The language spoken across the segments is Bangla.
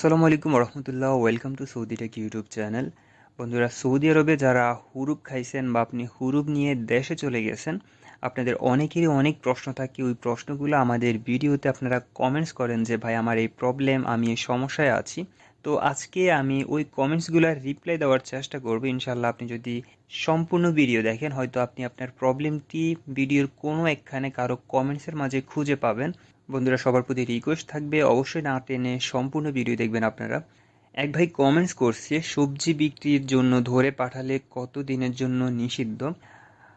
আসসালামু আলাইকুম রহমতুল্লাহ welcome to Saudi tech YouTube channel. বন্ধুরা, সৌদি আরবে যারা হুরুপ খাইছেন বা আপনি হুরুপ নিয়ে দেশে চলে গেছেন, আপনাদের অনেকেরই অনেক প্রশ্ন থাকে। ওই প্রশ্নগুলো আমাদের ভিডিওতে আপনারা কমেন্টস করেন যে, ভাই, আমার এই প্রবলেম আমি এই সমস্যায় আছি। তো আজকে আমি ওই কমেন্টসগুলোর রিপ্লাই দেওয়ার চেষ্টা করব। ইনশাল্লাহ আপনি যদি সম্পূর্ণ ভিডিও দেখেন, হয়তো আপনি আপনার প্রবলেমটি ভিডিওর কোনো একখানে কারও কমেন্টসের মাঝে খুঁজে পাবেন। বন্ধুরা, সবার প্রতি রিকোয়েস্ট থাকবে। অবশ্যই না টেনে সম্পূর্ণ ভিডিও দেখবেন আপনারা। এক ভাই কমেন্টস করছে, সবজি বিক্রির জন্য ধরে পাঠালে কত দিনের জন্য নিষিদ্ধ?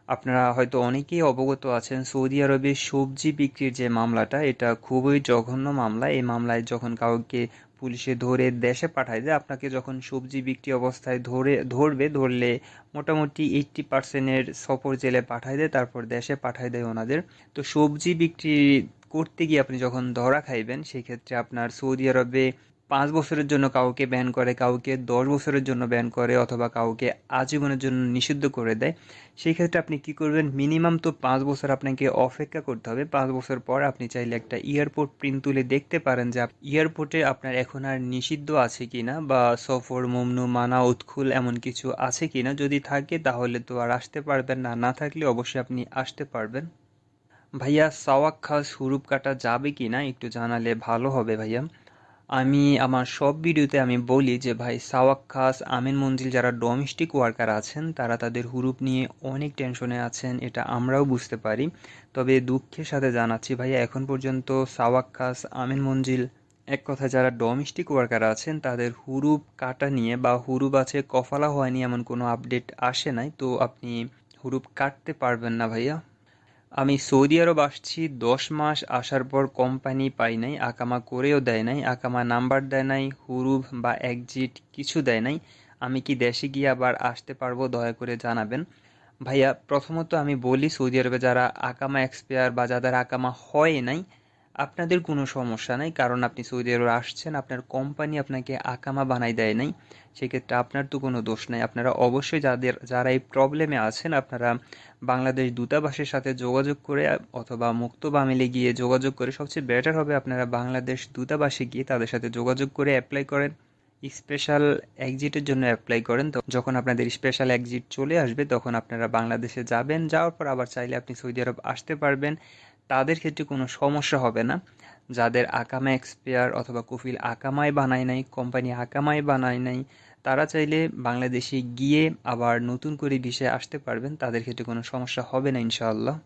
আপনারা হয়তো অনেকেই অবগত আছেন, সৌদি আরবে সবজি বিক্রির যে মামলাটা, এটা খুবই জঘন্য মামলা। এই মামলায় যখন কাউকে পুলিশে ধরে দেশে পাঠায় দেয় আপনাকে যখন সবজি বিক্রি অবস্থায় ধরে, ধরবে, ধরলে মোটামুটি এইটটি পার্সেন্টের সফর জেলে পাঠায় দেয়, তারপর দেশে পাঠায় দেয় ওনাদের। তো সবজি বিক্রি করতে গিয়ে আপনি যখন ধরা খাইবেন, সেক্ষেত্রে আপনার সৌদি আরবে পাঁচ বছরের জন্য কাউকে ব্যান করে, কাউকে দশ বছরের জন্য ব্যান করে অথবা কাউকে আজীবনের জন্য নিষিদ্ধ করে দেয়, সেই ক্ষেত্রে আপনি কি করবেন? মিনিমাম তো পাঁচ বছর আপনাকে অপেক্ষা করতে হবে। পাঁচ বছর পর আপনি চাইলে একটা এয়ারপোর্ট প্রিন্ট তুলে দেখতে পারেন যে এয়ারপোর্টে আপনার এখন আর নিষিদ্ধ আছে কি না বা সফর মমনু মানা, উৎখুল এমন কিছু আছে কি না? যদি থাকে তাহলে তো আর আসতে পারবেন না। না থাকলে অবশ্যই আপনি আসতে পারবেন। ভাইয়া সাওয়াক খাস হুরুপ কাটা যাবে কি না? একটু জানালে ভালো হবে ভাইয়া। আমি আমার সব ভিডিওতে আমি বলি যে ভাই সাওয়াক খাস, আমিন মঞ্জিল যারা ডোমেস্টিক ওয়ার্কার আছেন, তারা তাদের হুরুপ নিয়ে অনেক টেনশনে আছেন, এটা আমরাও বুঝতে পারি। তবে দুঃখের সাথে জানাচ্ছি ভাইয়া এখন পর্যন্ত সাওয়াক খাস, আমিন মঞ্জিল এক কথা যারা ডোমেস্টিক ওয়ার্কার আছেন, তাদের হুরুপ কাটা নিয়ে বা হুরুপ আছে কফালা হয়নি এমন কোনো আপডেট আসে নাই। তো আপনি হুরুপ কাটতে পারবেন না ভাইয়া। আমি সৌদি আরব আসছি, দশ মাস আসার পর কোম্পানি পাই নাই, আকামা করেও দেয় নাই, আকামা নাম্বার দেয় নাই হুরুভ বা একজিট কিছু দেয় নাই। আমি কি দেশে গিয়ে আবার আসতে পারব, দয়া করে জানাবেন। ভাইয়া, প্রথমত আমি বলি সৌদি আরবে যারা আকামা এক্সপায়ার বা যাদের আকামা হয় নাই আপনাদের কোনো সমস্যা নাই, কারণ আপনি সৌদি আরবে আসছেন, আপনার কোম্পানি আপনাকে আকামা বানাই দেয় নাই। সেক্ষেত্রে আপনার তো কোনো দোষ নাই। আপনারা অবশ্যই যাদের, যারা এই প্রবলেমে আছেন, আপনারা বাংলাদেশ দূতাবাসের সাথে যোগাযোগ করে অথবা মুক্ত বামিলে গিয়ে যোগাযোগ করে সবচেয়ে বেটার হবে আপনারা বাংলাদেশ দূতাবাসে গিয়ে তাদের সাথে যোগাযোগ করে অ্যাপ্লাই করেন। স্পেশাল এক্সিটের জন্য অ্যাপ্লাই করেন। তো যখন আপনাদের স্পেশাল এক্সিট চলে আসবে, তখন আপনারা বাংলাদেশে যাবেন। যাওয়ার পর আবার চাইলে আপনি সৌদি আরব আসতে পারবেন। তাদের ক্ষেত্রে কোনো সমস্যা হবে না। যাদের আকামা এক্সপেয়ার অথবা কফিল আকামাই বানায় নাই, কোম্পানি আকামাই বানায় নাই, তারা চাইলে বাংলাদেশে গিয়ে আবার নতুন করে বিষয়ে আসতে পারবেন। তাদের ক্ষেত্রে কোনো সমস্যা হবে না ইনশাআল্লাহ।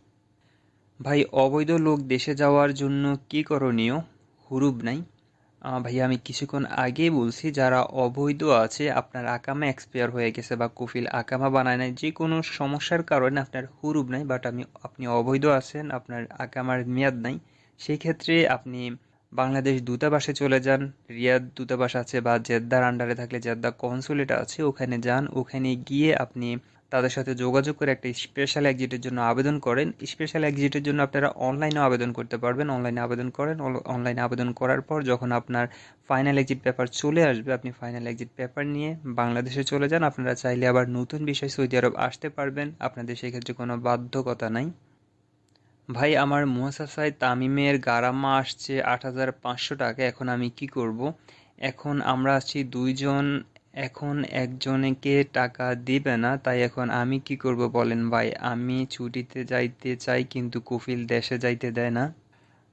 ভাই, অবৈধ লোক দেশে যাওয়ার জন্য কী করণীয়? হুরুব নাই। ভাইয়া, আমি কিছুক্ষণ আগেই বলছি, যারা অবৈধ আছে, আপনার আকামা এক্সপায়ার হয়ে গেছে বা কফিল আকামা বানায় নাই, যে কোনো সমস্যার কারণে আপনার হুরুব নাই বাট আমি, আপনি অবৈধ আছেন, আপনার আকামার মেয়াদ নাই সেই ক্ষেত্রে আপনি বাংলাদেশ দূতাবাসে চলে যান, রিয়াদ দূতাবাস আছে বা জেদ্দার আন্ডারে থাকলে জেদ্দা কনসুলেট আছে, ওখানে যান, ওখানে গিয়ে আপনি তাদের সাথে যোগাযোগ করে একটা স্পেশাল এক্সিটের জন্য আবেদন করেন। স্পেশাল এক্সিটের জন্য আপনারা অনলাইনে আবেদন করতে পারবেন। অনলাইনে আবেদন করেন। অনলাইনে আবেদন করার পর যখন আপনার ফাইনাল এক্সিট পেপার চলে আসবে, আপনি ফাইনাল এক্সিট পেপার নিয়ে বাংলাদেশে চলে যান। আপনারা চাইলে আবার নতুন বিষয় সৌদি আরব আসতে পারবেন। আপনাদের সেক্ষেত্রে কোনো বাধ্যকতা নাই। ভাই, আমার মুহাসাসায় তামিমের গারামা আসছে আট হাজার পাঁচশো টাকা। এখন আমি কি করব? এখন আমরা আছি দুইজন এখন একজনকে টাকা দিবে না, তাই এখন আমি কি করব বলেন ভাই? আমি ছুটিতে যাইতে চাই, কিন্তু কফিল দেশে যাইতে দেয় না।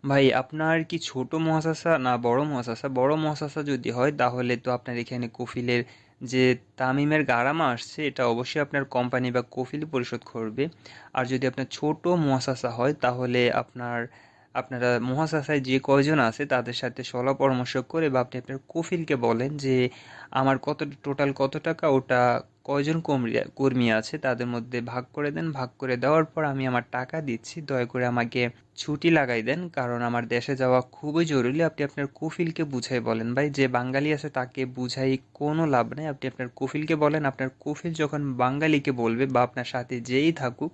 ভাই, আপনার কি ছোট মহাশাসা না বড় মহাশাসা বড় মহাশাসা যদি হয়, তাহলে তো আপনার এখানে কফিলের যে তামিমের গারামা আসছে, এটা অবশ্যই আপনার কোম্পানি বা কফিল পরিশোধ করবে। আর যদি আপনার ছোট মহাশাসা হয়, তাহলে আপনার আপনারা মহাশাসায় যে কয়জন আছে, তাদের সাথে সলা পরামর্শ করে বা আপনি আপনার কফিলকে বলেন যে, আমার কত, টোটাল কত টাকা, ওটা কয়জন কর্মী আছে, তাদের মধ্যে ভাগ করে দেন। ভাগ করে দেওয়ার পর আমি আমার টাকা দিচ্ছি। দয়া করে আমাকে ছুটি লাগাই দেন, কারণ আমার দেশে যাওয়া খুবই জরুরি। আপনি আপনার কফিলকে বুঝাই বলেন। ভাই, যে বাঙালি আছে, তাকে বুঝাই কোনো লাভ নেই। আপনি আপনার কফিলকে বলেন, আপনার কফিল যখন বাঙালিকে বলবে বা আপনার সাথে যেই থাকুক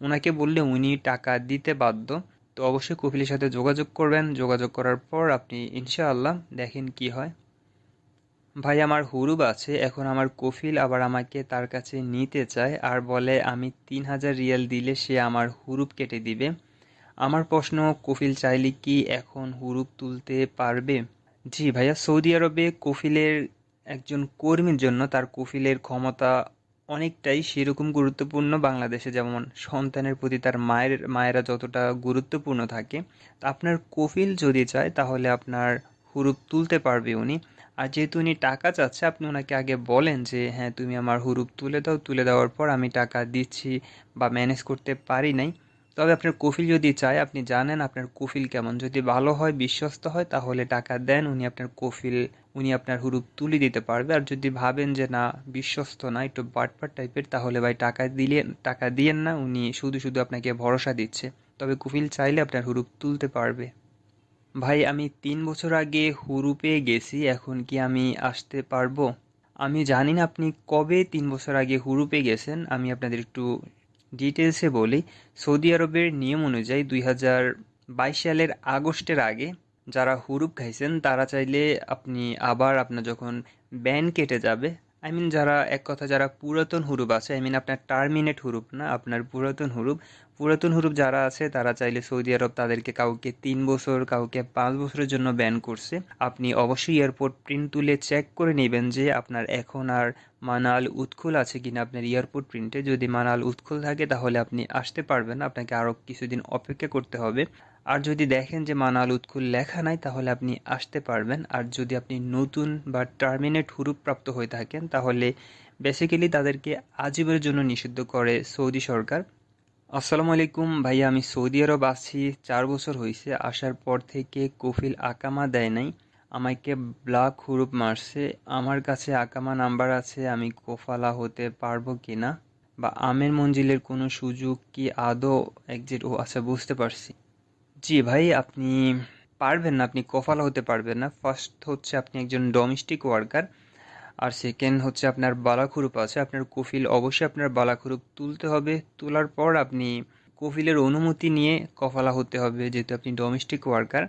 ওনাকে বললে উনি টাকা দিতে বাধ্য। তো অবশ্যই কফিলের সাথে যোগাযোগ করবেন। যোগাযোগ করার পর আপনি ইনশাআল্লাহ দেখেন কি হয়। ভাই, আমার হুরুব আছে, এখন আমার কফিল আবার আমাকে তার কাছে নিতে চায় আর বলে, আমি তিন হাজার রিয়াল দিলে সে আমার হুরুপ কেটে দিবে। আমার প্রশ্ন, কফিল চাইলে কি এখন হুরুপ তুলতে পারবে? জি ভাইয়া, সৌদি আরবে কফিলের একজন কর্মীর জন্য তার কফিলের ক্ষমতা অনেকটাই সেরকম গুরুত্বপূর্ণ বাংলাদেশে, যেমন সন্তানের প্রতি তার মায়ের, মায়েরা যতটা গুরুত্বপূর্ণ থাকে। তা আপনার কফিল যদি চায়, তাহলে আপনার হুরুপ তুলতে পারবে উনি। আর যেহেতু উনি টাকা চাচ্ছে, আপনি ওনাকে আগে বলেন যে হ্যাঁ তুমি আমার হুরুপ তুলে দাও। তুলে দেওয়ার পর আমি টাকা দিচ্ছি বা ম্যানেজ করতে পারি নাই। তবে আপনার কফিল যদি চায়, আপনি জানেন আপনার কফিল কেমন। যদি ভালো হয়, বিশ্বস্ত হয়, তাহলে টাকা দেন। উনি আপনার কফিল উনি আপনার হুরুপ তুলে দিতে পারবে। আর যদি ভাবেন যে, না, বিশ্বস্ত না, একটু বাটপাট টাইপের, তাহলে ভাই টাকা দিলে, টাকা দিয়েন না, উনি শুধু শুধু আপনাকে ভরসা দিচ্ছে। তবে কফিল চাইলে আপনার হুরুপ তুলতে পারবে। ভাই, আমি তিন বছর আগে হুরুপে গেছি, এখন কি আমি আসতে পারব? আমি জানি না আপনি কবে তিন বছর আগে হুরুপে গেছেন, আমি আপনাদের একটু ডিটেলসে বলি। সৌদি আরবের নিয়ম অনুযায়ী দুই হাজার বাইশ সালের আগস্টের আগে যারা হুরুপ খাইছেন, তারা চাইলে আপনি আবার আপনার যখন ব্যান কেটে যাবে আই মিন যারা, এক কথা যারা পুরাতন হুরুপ আছে আই মিন আপনার টার্মিনেট হুরুপ না, আপনার পুরাতন হুরুপ পুরাতন হুরুপ যারা আছে, তারা চাইলে সৌদি আরব তাদেরকে কাউকে তিন বছর, কাউকে পাঁচ বছরের জন্য ব্যান করছে। আপনি অবশ্যই এয়ারপোর্ট প্রিন্ট তুলে চেক করে নেবেন যে আপনার এখন আর মানাল উৎকুল আছে কিনা আপনার এয়ারপোর্ট প্রিন্টে যদি মানাল উৎকুল থাকে, তাহলে আপনি আসতে পারবেন আপনাকে আরও কিছুদিন অপেক্ষা করতে হবে। আর যদি দেখেন যে মানাল উৎকুল লেখা নাই, তাহলে আপনি আসতে পারবেন। আর যদি আপনি নতুন বা টার্মিনেট হুরুপ প্রাপ্ত হয়ে থাকেন, তাহলে বেসিক্যালি তাদেরকে আজীবের জন্য নিষিদ্ধ করে সৌদি সরকার। আসসালামু আলাইকুম ভাইয়া, আমি সৌদি আরব আসছি। চার বছর হয়েছে আসার পর থেকে কফিল আকামা দেয় নাই। আমাকে ব্ল্যাক হুরুপ মারছে। আমার কাছে আকামা নাম্বার আছে, আমি কোফালা হতে পারব কি না বা আমের মঞ্জিলের কোনো সুযোগ কি আদৌ? একজিট, ও আচ্ছা বুঝতে পারছি। জি ভাই, আপনি পারবেন না, আপনি কফালা হতে পারবেন না। ফার্স্ট হচ্ছে আপনি একজন ডোমেস্টিক ওয়ার্কার আর সেকেন্ড হচ্ছে আপনার বালাখুরুপ আছে। আপনার কফিল অবশ্যই আপনার বালাখুরুপ তুলতে হবে। তোলার পর আপনি কফিলের অনুমতি নিয়ে কফালা হতে হবে, যেহেতু আপনি ডোমেস্টিক ওয়ার্কার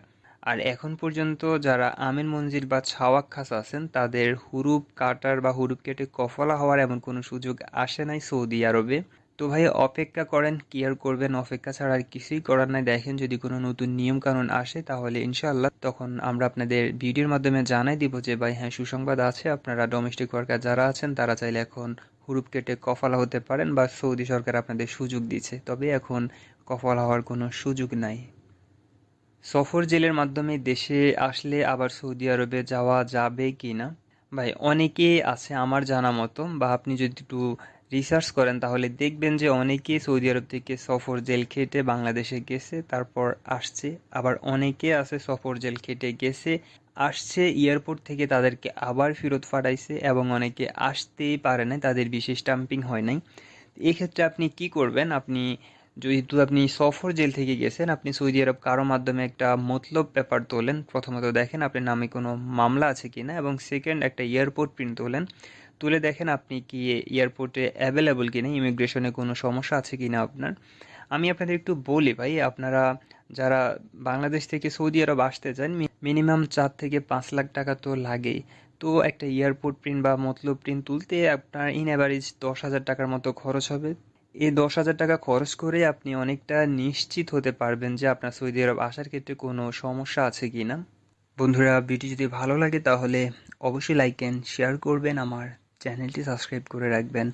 আর এখন পর্যন্ত যারা আমিন মঞ্জিল বা ছাওয়াক খাস আছেন, তাদের হুরুপ কাটার বা হুরুপ কেটে কফলা হওয়ার এমন কোনো সুযোগ আসে নাই সৌদি আরবে। তো ভাই অপেক্ষা করেন, কি আর করবেন? অপেক্ষা ছাড়া আর কিছুই করার নাই। দেখেন যদি কোনো নতুন নিয়ম কানুন আসে, তাহলে ইনশাআল্লাহ তখন আমরা আপনাদের ভিডিওর মাধ্যমে জানাই দিব যে, ভাই হ্যাঁ সুসংবাদ আছে। আপনারা ডোমেস্টিক ওয়ার্কার যারা আছেন, তারা চাইলে এখন হুরুপ কেটে কফালা হতে পারেন বা সৌদি সরকার আপনাদের সুযোগ দিচ্ছে তবে এখন কফালা হওয়ার কোনো সুযোগ নাই। সফর জেলের মাধ্যমে দেশে আসলে আবার সৌদি আরবে যাওয়া যাবে কি না ভাই, অনেকেই আছে আমার জানা মতো, বা আপনি যদি একটু রিসার্চ করেন, তাহলে দেখবেন যে অনেকেই সৌদি আরব থেকে সফর জেল খেটে বাংলাদেশে গেছে, তারপর আসছে। আবার অনেকে আছে সফর জেল খেটে গেছে, আসছে, এয়ারপোর্ট থেকে তাদেরকে আবার ফেরত পাঠাইছে এবং অনেকে আসতেই পারে না তাদের বিশেষ স্টাম্পিং হয় নাই। এক্ষেত্রে আপনি কি করবেন? আপনি যেহেতু আপনি সফর জেল থেকে গেছেন, আপনি সৌদি আরব কারও মাধ্যমে একটা মতলব পেপার তোলেন। প্রথমত দেখেন, আপনার নামে কোনো মামলা আছে কি না এবং সেকেন্ড একটা এয়ারপোর্ট প্রিন্ট তোলেন। তুলে দেখেন আপনি কি এয়ারপোর্টে অ্যাভেলেবল কিনা ইমিগ্রেশনে কোনো সমস্যা আছে কি না আপনার? আমি আপনাদের একটু বলি ভাই, আপনারা যারা বাংলাদেশ থেকে সৌদি আরব আসতে চান মিনিমাম চার থেকে পাঁচ লাখ টাকা তো লাগেই। তো একটা এয়ারপোর্ট প্রিন্ট বা মতলব প্রিন্ট তুলতে আপনার ইন অ্যাভারেজ দশ হাজার টাকার মতো খরচ হবে। এই দশ হাজার টাকা খরচ করে আপনি অনেকটা নিশ্চিত হতে পারবেন যে আপনার সৌদি আরব আসার ক্ষেত্রে কোনো সমস্যা আছে কি না বন্ধুরা, ভিডিও যদি ভালো লাগে তাহলে অবশ্যই লাইক অ্যান্ড শেয়ার করবেন আমার চ্যানেলটি সাবস্ক্রাইব করে রাখবেন।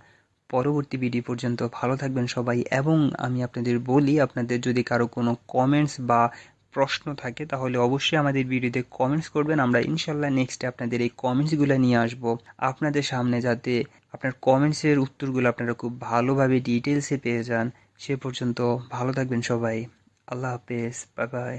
পরবর্তী ভিডিও পর্যন্ত ভালো থাকবেন সবাই এবং আমি আপনাদের বলি, আপনাদের যদি কারও কোনো কমেন্টস বা প্রশ্ন থাকে, তাহলে অবশ্যই আমাদের ভিডিওতে কমেন্টস করবেন। আমরা ইনশাল্লাহ নেক্সটে আপনাদের এই কমেন্টসগুলো নিয়ে আসব। আপনাদের সামনে যাতে আপনার কমেন্টসের উত্তরগুলো আপনারা খুব ভালোভাবে ডিটেলসে পেয়ে যান। সে পর্যন্ত ভালো থাকবেন সবাই। আল্লাহ হাফেজ। Bye bye